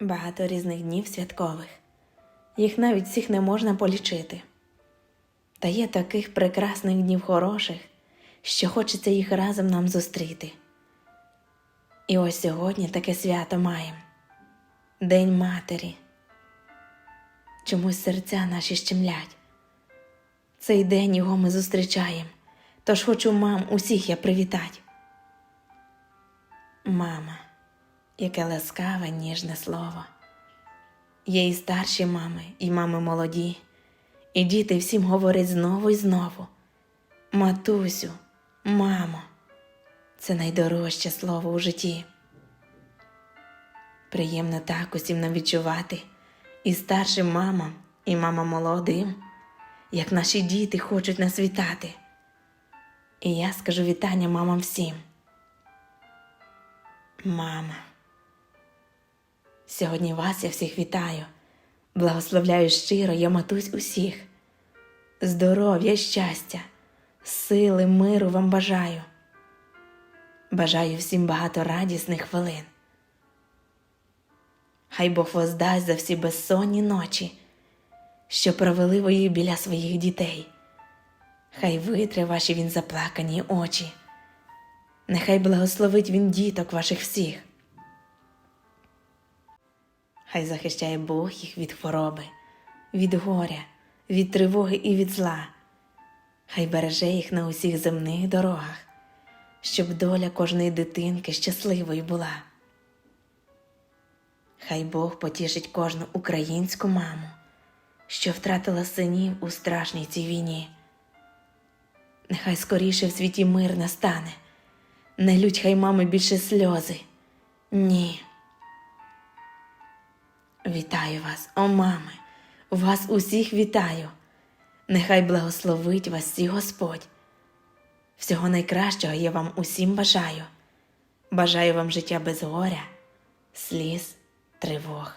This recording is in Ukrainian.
Багато різних днів святкових. Їх навіть всіх не можна полічити. Та є таких прекрасних днів хороших, що хочеться їх разом нам зустріти. І ось сьогодні таке свято маємо День Матері. Чомусь серця наші щемлять. Цей день його ми зустрічаємо, тож хочу мам усіх я привітать. Мама, яке ласкаве, ніжне слово. Є і старші мами, і мами молоді, і діти всім говорять знову і знову. Матусю, мамо, це найдорожче слово у житті. Приємно так усім нам відчувати і старшим мамам, і мамам молодим, як наші діти хочуть нас вітати. І я скажу вітання мамам всім. Мама. Сьогодні вас я всіх вітаю, благословляю щиро я матусь усіх. Здоров'я, щастя, сили, миру вам бажаю. Бажаю всім багато радісних хвилин. Хай Бог воздасть за всі безсонні ночі, що провели ви біля своїх дітей. Хай витре ваші він заплакані очі. Нехай благословить він діток ваших всіх. Хай захищає Бог їх від хвороби, від горя, від тривоги і від зла. Хай береже їх на усіх земних дорогах, щоб доля кожної дитинки щасливою була. Хай Бог потішить кожну українську маму, що втратила синів у страшній цій війні. Нехай скоріше в світі мир настане, не лють хай мами більше сльози. Ні. Вітаю вас, о мами, вас усіх вітаю. Нехай благословить вас всі Господь. Всього найкращого я вам усім бажаю. Бажаю вам життя без горя, сліз, тривог.